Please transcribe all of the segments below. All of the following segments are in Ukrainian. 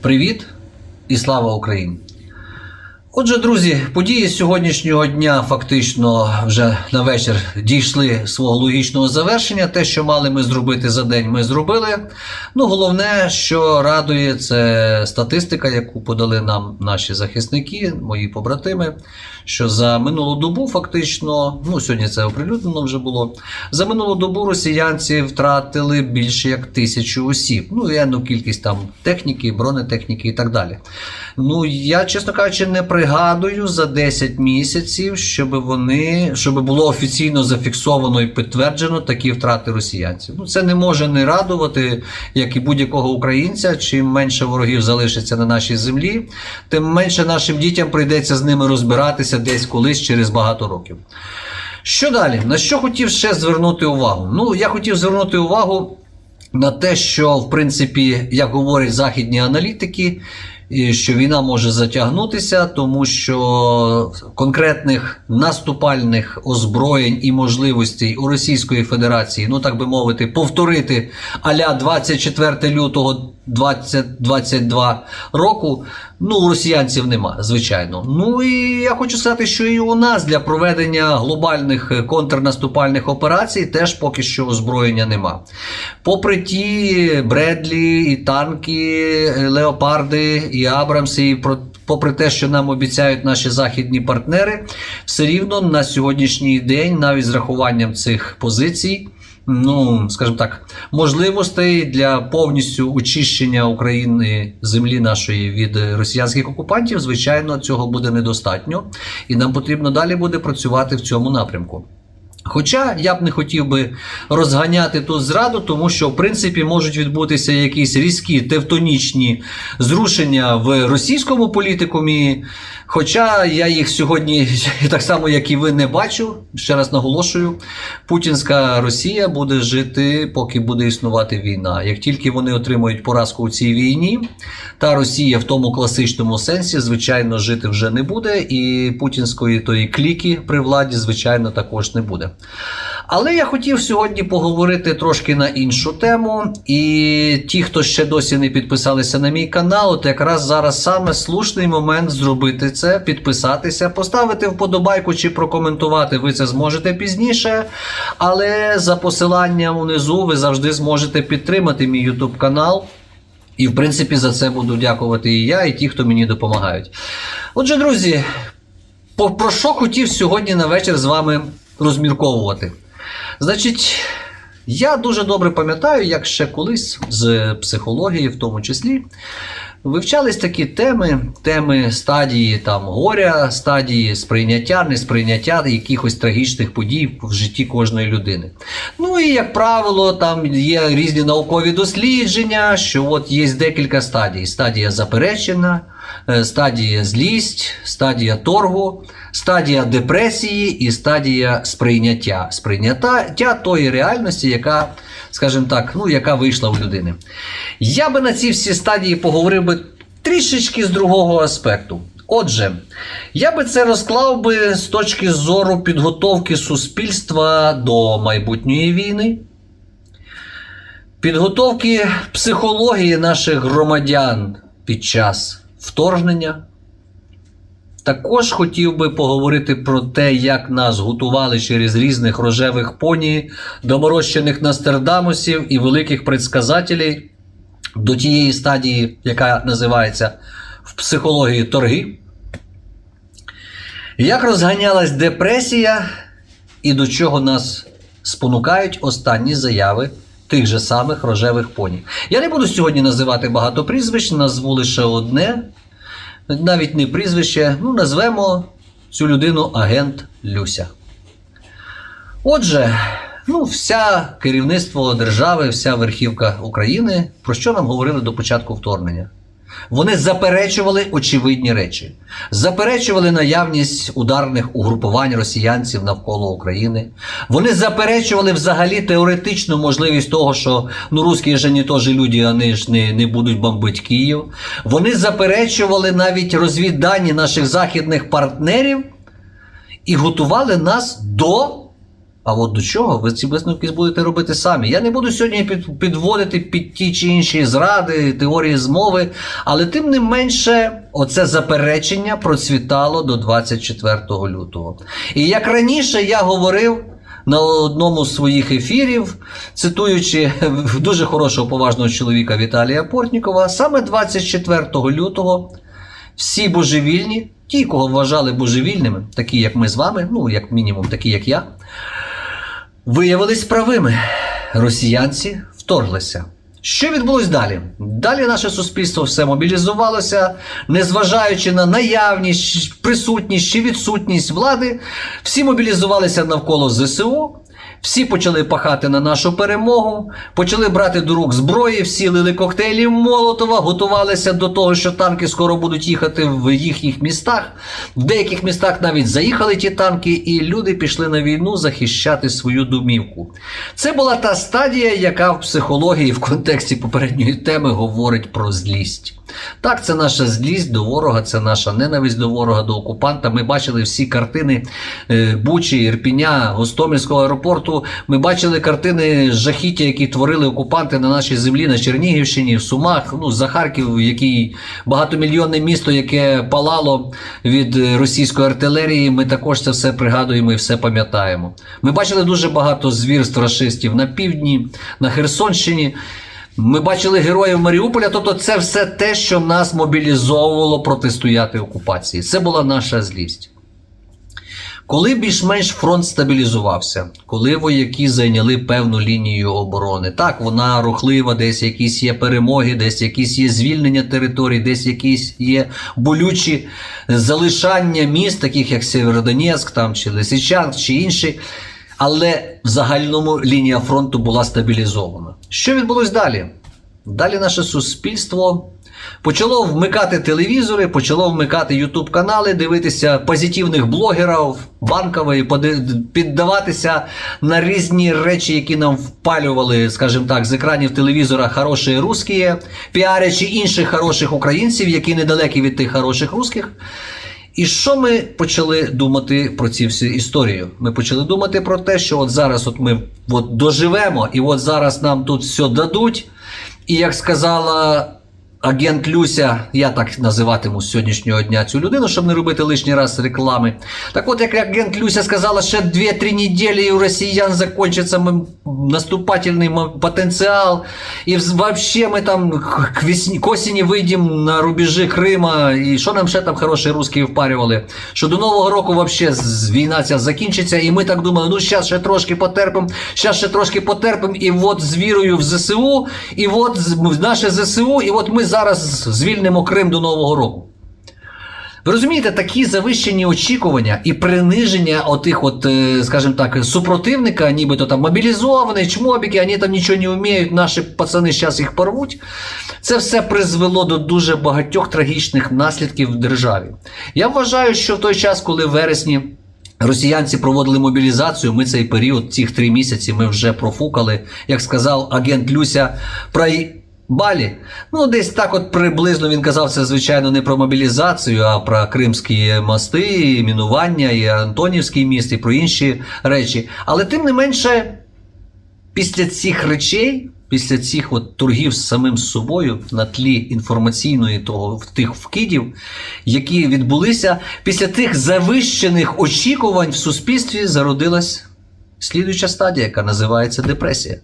Привіт і слава Україні! Отже, друзі, події сьогоднішнього дня фактично вже на вечір дійшли свого логічного завершення. Те, що мали ми зробити за день, ми зробили. Ну, головне, що радує, це статистика, яку подали нам наші захисники, мої побратими. Що за минулу добу, фактично, ну сьогодні це оприлюднено вже було. За минулу добу росіянці втратили більше як тисячу осіб. Ну і енну кількість там техніки, бронетехніки і так далі. Ну я, чесно кажучи, не пригадую за 10 місяців, щоб вони щоб було офіційно зафіксовано і підтверджено такі втрати росіянців. Ну це не може не радувати, як і будь-якого українця. Чим менше ворогів залишиться на нашій землі, тим менше нашим дітям прийдеться з ними розбиратися десь колись через багато років. Що далі? На що хотів ще звернути увагу? Ну, я хотів звернути увагу на те, що в принципі, як говорять західні аналітики, і що війна може затягнутися, тому що конкретних наступальних озброєнь і можливостей у Російської Федерації, ну так би мовити, повторити аля 24 лютого 2022 року. Ну, у росіянців нема, звичайно. Ну і я хочу сказати, що і у нас для проведення глобальних е, контрнаступальних операцій теж поки що озброєння нема. Попри ті Бредлі, і танки, е, Леопарди, і Абрамси, і. Попри те, що нам обіцяють наші західні партнери, все рівно на сьогоднішній день, навіть з рахуванням цих позицій, ну скажімо так, можливостей для повністю очищення України землі нашої від росіянських окупантів, звичайно, цього буде недостатньо, і нам потрібно далі буде працювати в цьому напрямку. Хоча я б не хотів би розганяти тут зраду, тому що в принципі можуть відбутися якісь різкі тевтонічні зрушення в російському політикумі. Хоча я їх сьогодні, так само як і ви, не бачу. Ще раз наголошую, путінська Росія буде жити, поки буде існувати війна. Як тільки вони отримують поразку у цій війні, та Росія в тому класичному сенсі, звичайно, жити вже не буде, і путінської тої кліки при владі, звичайно, також не буде. Але я хотів сьогодні поговорити трошки на іншу тему. І ті, хто ще досі не підписалися на мій канал, от якраз зараз саме слушний момент зробити це, підписатися, поставити вподобайку чи прокоментувати. Ви це зможете пізніше. Але за посиланням внизу ви завжди зможете підтримати мій YouTube канал. І, в принципі, за це буду дякувати і я, і ті, хто мені допомагають. Отже, друзі, про що хотів сьогодні на вечір з вами розмірковувати? Значить, я дуже добре пам'ятаю, як ще колись з психології, в тому числі, вивчались такі теми, теми стадії там горя, стадії сприйняття, несприйняття якихось трагічних подій в житті кожної людини. Ну і як правило, там є різні наукові дослідження, що от є декілька стадій: стадія заперечена, е, стадія злість, стадія торгу, стадія депресії і стадія сприйняття. Сприйняття тої реальності, яка, скажімо так, ну, яка вийшла у людини. Я би на ці всі стадії поговорив би трішечки з другого аспекту. Отже, я би це розклав би з точки зору підготовки суспільства до майбутньої війни, підготовки психології наших громадян під час вторгнення. Також хотів би поговорити про те, як нас готували через різних рожевих поні, доморощених Настердамусів і великих предсказателів до тієї стадії, яка називається в психології торги. Як розганялась депресія і до чого нас спонукають останні заяви тих же самих рожевих поні. Я не буду сьогодні називати багато прізвищ, назву лише одне, навіть не прізвище, ну назвемо цю людину агент Люся. Отже, ну, вся керівництво держави, вся верхівка України, про що нам говорили до початку вторгнення? Вони заперечували очевидні речі, заперечували наявність ударних угрупувань росіянців навколо України. Вони заперечували взагалі теоретичну можливість того, що ну русські же не теж люди, вони ж не, не будуть бомбити Київ. Вони заперечували навіть розвіддані наших західних партнерів і готували нас до А от до чого ви ці висновки будете робити самі? Я не буду сьогодні під, підводити під ті чи інші зради, теорії змови, але тим не менше, оце заперечення процвітало до 24 лютого. І як раніше я говорив на одному з своїх ефірів, цитуючи дуже хорошого поважного чоловіка Віталія Портнікова, саме 24 лютого всі божевільні, ті, кого вважали божевільними, такі як ми з вами, ну як мінімум, такі як я, виявились правими. Росіянці вторглися. Що відбулось далі? Далі наше суспільство все мобілізувалося, незважаючи на наявність, присутність чи відсутність влади, всі мобілізувалися навколо ЗСУ. Всі почали пахати на нашу перемогу, почали брати до рук зброї, всі лили коктейлі Молотова, готувалися до того, що танки скоро будуть їхати в їхніх містах. В деяких містах навіть заїхали ті танки, і люди пішли на війну захищати свою домівку. Це була та стадія, яка в психології в контексті попередньої теми говорить про злість. Так, це наша злість до ворога, це наша ненависть до ворога, до окупанта. Ми бачили всі картини е, Бучі, Ірпіня, Гостомельського аеропорту. Ми бачили картини жахіття, які творили окупанти на нашій землі, на Чернігівщині, в Сумах, ну, за Харків, який багатомільйонне місто, яке палало від російської артилерії. Ми також це все пригадуємо і все пам'ятаємо. Ми бачили дуже багато звірств рашистів на півдні, на Херсонщині. Ми бачили героїв Маріуполя, тобто це все те, що нас мобілізовувало протистояти окупації. Це була наша злість. Коли більш-менш фронт стабілізувався, коли вояки зайняли певну лінію оборони, так, вона рухлива, десь якісь є перемоги, десь якісь є звільнення територій, десь якісь є болючі залишання міст, таких як Сєвєродонецьк там, чи Лисичанськ, чи інші. Але в загальному лінія фронту була стабілізована. Що відбулось далі? Далі наше суспільство почало вмикати телевізори, почало вмикати ютуб канали, дивитися позитивних блогерів, банкової, піддаватися на різні речі, які нам впалювали, скажімо так, з екранів телевізора хороші русські, піарячи інших хороших українців, які недалекі від тих хороших русських. І що ми почали думати про ці всі історії? Ми почали думати про те, що от зараз от ми от доживемо, і от зараз нам тут все дадуть. І як сказала агент Люся, я так називатиму з сьогоднішнього дня цю людину, щоб не робити лишній раз реклами. Так от, як агент Люся сказала, ще 2-3 неділі у росіян закінчиться наступательний потенціал. І взагалі ми там к, весні, осені вийдемо на рубежі Крима. І що нам ще там хороші русські впарювали? Що до Нового року взагалі війна ця закінчиться, і ми так думали, ну зараз ще трошки потерпимо, зараз ще трошки потерпимо, і от з вірою в ЗСУ, і от наше ЗСУ, і от ми зараз звільнимо Крим до Нового року. Ви розумієте, такі завищені очікування і приниження отих, от, е, скажімо так, супротивника, нібито там мобілізовані, чмобіки, вони там нічого не вміють, наші пацани зараз їх порвуть. Це все призвело до дуже багатьох трагічних наслідків в державі. Я вважаю, що в той час, коли в вересні. Росіянці проводили мобілізацію. Ми цей період, ці три місяці, ми вже профукали, як сказав агент Люся, про Балі. Ну, десь так, от приблизно він казав це, звичайно, не про мобілізацію, а про кримські мости, і мінування, і Антонівський міст, і про інші речі. Але тим не менше, після цих речей, після цих от торгів з самим собою на тлі інформаційної того тих вкидів, які відбулися, після тих завищених очікувань в суспільстві зародилась слідуюча стадія, яка називається депресія.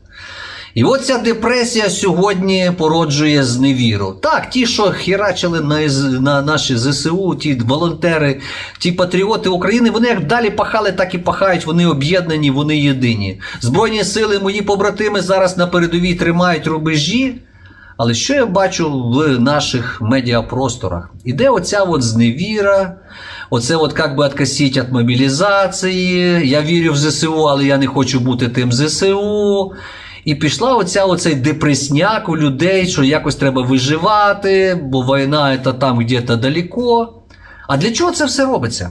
І от ця депресія сьогодні породжує зневіру. Так, ті, що херачили на, на наші ЗСУ, ті волонтери, ті патріоти України, вони як далі пахали, так і пахають, вони об'єднані, вони єдині. Збройні сили, мої побратими зараз на передовій тримають рубежі. Але що я бачу в наших медіапросторах? Іде оця от зневіра, оце от як би откосіть від мобілізації, я вірю в ЗСУ, але я не хочу бути тим ЗСУ. І пішла оця оцей депресняк у людей, що якось треба виживати, бо війна це там где-то далеко. А для чого це все робиться?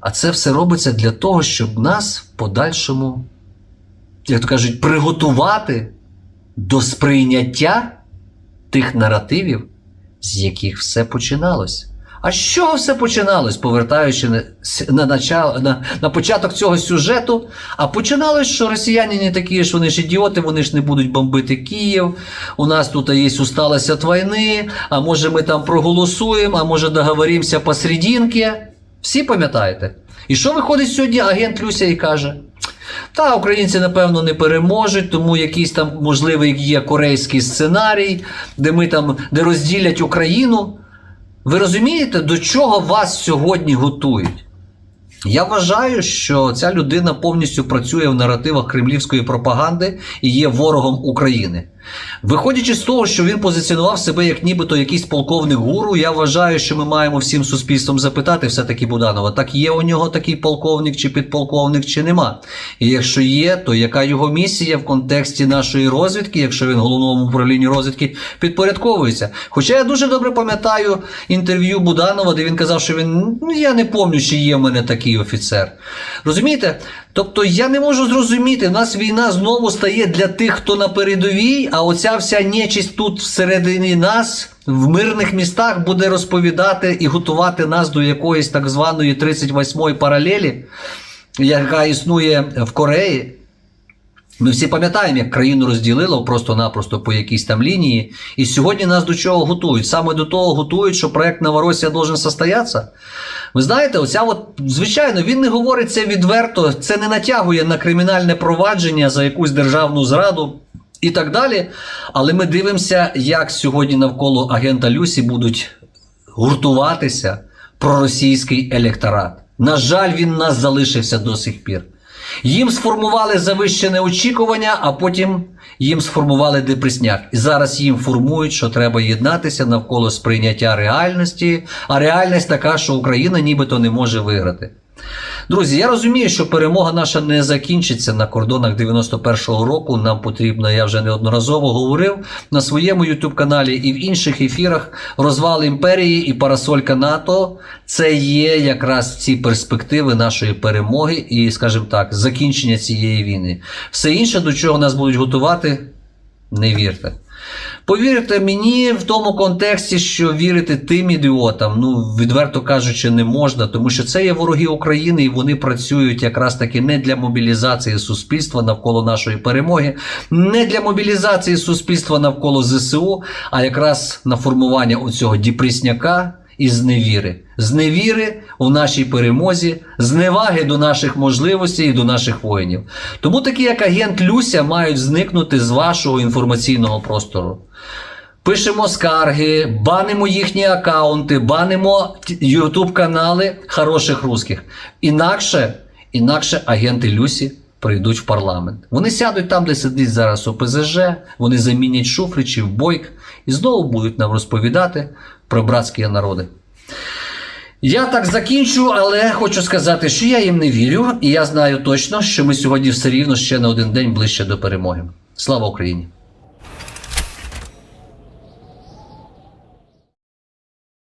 А це все робиться для того, щоб нас в подальшому, як то кажуть, приготувати до сприйняття тих наративів, з яких все починалось. А з чого все починалось, повертаючи на, на, начало, на, на початок цього сюжету? А починалось, що росіяни не такі ж, вони ж ідіоти, вони ж не будуть бомбити Київ. У нас тут є усталость від війни, а може ми там проголосуємо, а може договоримося посерединки. Всі пам'ятаєте? І що виходить сьогодні агент Люся і каже? Та українці, напевно, не переможуть, тому якийсь там можливий є корейський сценарій, де ми там де розділять Україну. Ви розумієте, до чого вас сьогодні готують? Я вважаю, що ця людина повністю працює в наративах кремлівської пропаганди і є ворогом України. Виходячи з того, що він позиціонував себе як нібито якийсь полковник гуру, я вважаю, що ми маємо всім суспільством запитати все-таки Буданова, так є у нього такий полковник чи підполковник, чи нема. І якщо є, то яка його місія в контексті нашої розвідки, якщо він головному управлінню розвідки підпорядковується? Хоча я дуже добре пам'ятаю інтерв'ю Буданова, де він казав, що він ну я не пам'ятаю, чи є в мене такий офіцер. Розумієте? Тобто я не можу зрозуміти, у нас війна знову стає для тих, хто на передовій, а оця вся нечисть тут всередині нас. В мирних містах буде розповідати і готувати нас до якоїсь так званої 38-ї паралелі, яка існує в Кореї. Ми всі пам'ятаємо, як країну розділило просто-напросто по якійсь там лінії. І сьогодні нас до чого готують? Саме до того готують, що проект Новоросія должен состоятися. Ви знаєте, оця от, звичайно, він не говорить це відверто, це не натягує на кримінальне провадження за якусь державну зраду і так далі. Але ми дивимося, як сьогодні навколо агента Люсі будуть гуртуватися проросійський електорат. На жаль, він нас залишився до сих пір. Їм сформували завищене очікування, а потім їм сформували депресняк. І зараз їм формують, що треба єднатися навколо сприйняття реальності, а реальність така, що Україна нібито не може виграти. Друзі, я розумію, що перемога наша не закінчиться на кордонах 91-го року. Нам потрібно, я вже неодноразово говорив на своєму youtube каналі і в інших ефірах розвал імперії і парасолька НАТО. Це є якраз ці перспективи нашої перемоги і, скажімо так, закінчення цієї війни. Все інше, до чого нас будуть готувати, не вірте. Повірте мені в тому контексті, що вірити тим ідіотам, ну відверто кажучи, не можна, тому що це є вороги України, і вони працюють якраз таки не для мобілізації суспільства навколо нашої перемоги, не для мобілізації суспільства навколо ЗСУ, а якраз на формування оцього діпрісняка і зневіри. Зневіри у нашій перемозі, зневаги до наших можливостей і до наших воїнів. Тому такі, як агент Люся, мають зникнути з вашого інформаційного простору. Пишемо скарги, банимо їхні акаунти, банимо ютуб канали хороших русських. Інакше, інакше агенти Люсі прийдуть в парламент. Вони сядуть там, де сидить зараз ОПЗЖ, вони замінять Шуфричів, Бойк і знову будуть нам розповідати про братські народи. Я так закінчу, але хочу сказати, що я їм не вірю, і я знаю точно, що ми сьогодні все рівно ще на один день ближче до перемоги. Слава Україні!